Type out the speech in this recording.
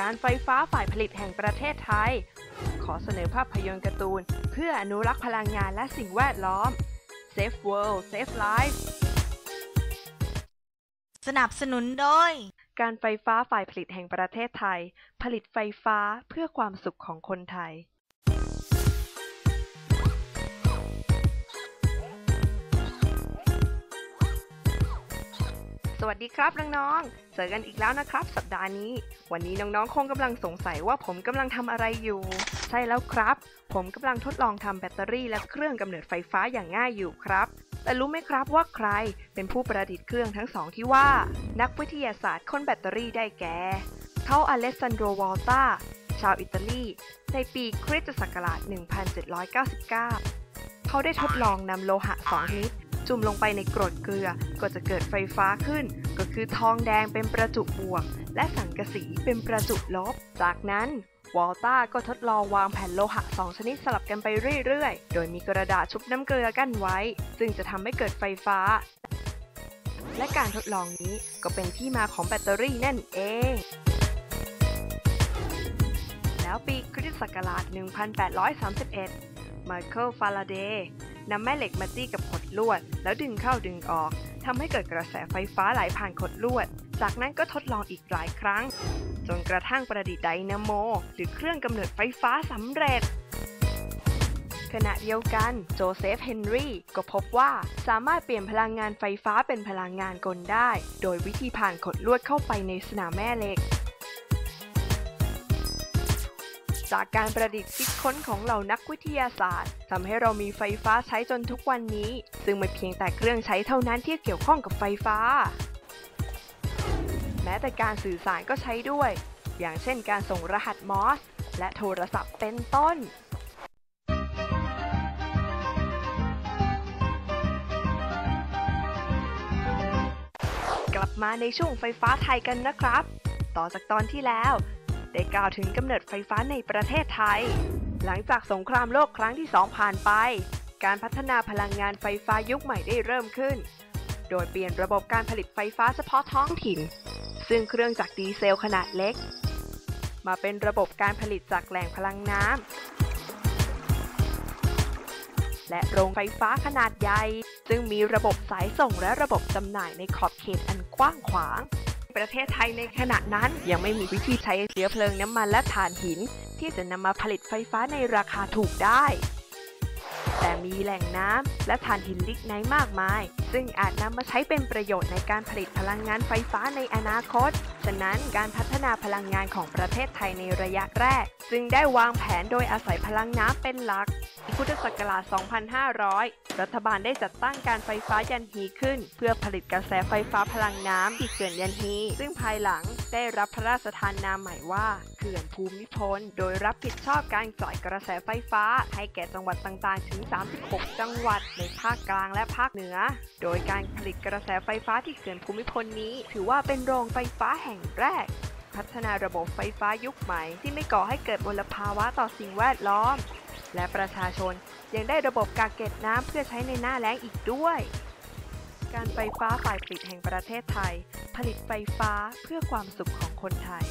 การไฟฟ้าฝ่ายผลิตแห่งประเทศไทย ขอเสนอภาพยนตร์การ์ตูน เพื่ออนุรักษ์พลังงานและสิ่งแวดล้อม Save World Save Life สนับสนุนโดย การไฟฟ้าฝ่ายผลิตแห่งประเทศไทย ผลิตไฟฟ้าเพื่อความสุขของคนไทย สวัสดีครับน้องๆ เจอกันอีกแล้วนะครับ สัปดาห์นี้ วันนี้น้องๆ คงกำลังสงสัยว่าผมกำลังทำอะไรอยู่ ใช่แล้วครับ ผมกำลังทดลองทำแบตเตอรี่และเครื่องกำเนิดไฟฟ้าอย่างง่ายอยู่ครับ แต่รู้ไหมครับว่าใครเป็นผู้ประดิษฐ์เครื่องทั้งสองที่ว่า นักวิทยาศาสตร์ค้นแบตเตอรี่ได้แก่เขาอเลสซานโดรวอลตาชาวอิตาลี ในปีคริสตศักราช 1799 เขาได้ทดลองนำโลหะสองชนิด จุ่มลงไปในกรดเกลือก็จะเกิดไฟฟ้าขึ้น ก็คือทองแดงเป็นประจุบวก และสังกะสีเป็นประจุลบ จากนั้นวอลต้าก็ทดลองวางแผ่นโลหะสองชนิดสลับกันไปเรื่อยๆ โดยมีกระดาษชุบน้ำเกลือกั้นไว้ ซึ่งจะทำให้เกิดไฟฟ้า และการทดลองนี้ก็เป็นที่มาของแบตเตอรี่นั่นเอง แล้วปีคริสต์ศักราช 1831 ไมเคิล ฟาราเดย์ นำแม่เหล็กมาจี้กับขดลวด แล้วดึงเข้าดึงออกทำให้เกิดกระแสไฟฟ้าไหลผ่านขดลวด จากนั้นก็ทดลองอีกหลายครั้ง จนกระทั่งประดิษฐ์ไดนาโม หรือเครื่องกำเนิดไฟฟ้าสำเร็จขณะเดียวกันโจเซฟ เฮนรี่ ก็พบว่าสามารถเปลี่ยนพลังงานไฟฟ้าเป็นพลังงานกลได้ โดยวิธีผ่านขดลวดเข้าไปในสนามแม่เหล็ก จากการประดิษฐ์คิดค้นของเหล่านักวิทยาศาสตร์ทำให้เรามีไฟฟ้าใช้จนทุกวันนี้ ซึ่งไม่เพียงแต่เครื่องใช้เท่านั้นที่เกี่ยวข้องกับไฟฟ้า แม้แต่การสื่อสารก็ใช้ด้วย อย่างเช่นการส่งรหัสมอส และโทรศัพท์เป็นต้นกลับมาในช่วงไฟฟ้าไทยกันนะครับ ต่อจากตอนที่แล้ว ได้กล่าวถึงกำเนิดไฟฟ้าในประเทศไทย หลังจากสงครามโลกครั้งที่สองผ่านไป การพัฒนาพลังงานไฟฟ้ายุคใหม่ได้เริ่มขึ้น โดยเปลี่ยนระบบการผลิตไฟฟ้าเฉพาะท้องถิ่น ซึ่งเครื่องจักรดีเซลขนาดเล็ก มาเป็นระบบการผลิตจากแหล่งพลังน้ำและโรงไฟฟ้าขนาดใหญ่ซึ่งมีระบบสายส่งและระบบจำหน่ายในขอบเขตอันกว้างขวาง ประเทศไทยในขณะนั้น ยังไม่มีวิธีใช้เชื้อเพลิงน้ำมันและถ่านหิน ที่จะนำมาผลิตไฟฟ้าในราคาถูกได้ แต่มีแหล่งน้ำและถ่านหินลิกไนท์มากมาย ซึ่งอาจนำมาใช้เป็นประโยชน์ในการผลิตพลังงานไฟฟ้าในอนาคต ฉะนั้นการพัฒนาพลังงานของประเทศไทยในระยะแรก จึงได้วางแผนโดยอาศัยพลังน้ำเป็นหลักพุทธศักราช 2500 รัฐบาลได้จัดตั้งการไฟฟ้ายันฮีขึ้น เพื่อผลิตกระแสไฟฟ้าพลังน้ำที่เขื่อนยันฮี ซึ่งภายหลังได้รับพระราชทานนามใหม่ว่าเขื่อนภูมิพล โดยรับผิดชอบการจ่ายกระแสไฟฟ้า ให้แก่จังหวัดต่างๆ ถึง 36 จังหวัดในภาคกลางและภาคเหนือ โดยการผลิตกระแสไฟฟ้าที่เขื่อนภูมิพลนี้ ถือว่าเป็นโรงไฟฟ้าแห่งห่งแรก พัฒนาระบบไฟฟ้ายุคใหม่ที่ไม่ก่อให้เกิดมลภาวะต่อสิ่งแวดล้อม และประชาชนยังได้ระบบกักเก็บน้ำเพื่อใช้ในหน้าแล้งอีกด้วย การไฟฟ้าฝ่ายผลิตแห่งประเทศไทย ผลิตไฟฟ้าเพื่อความสุขของคนไทย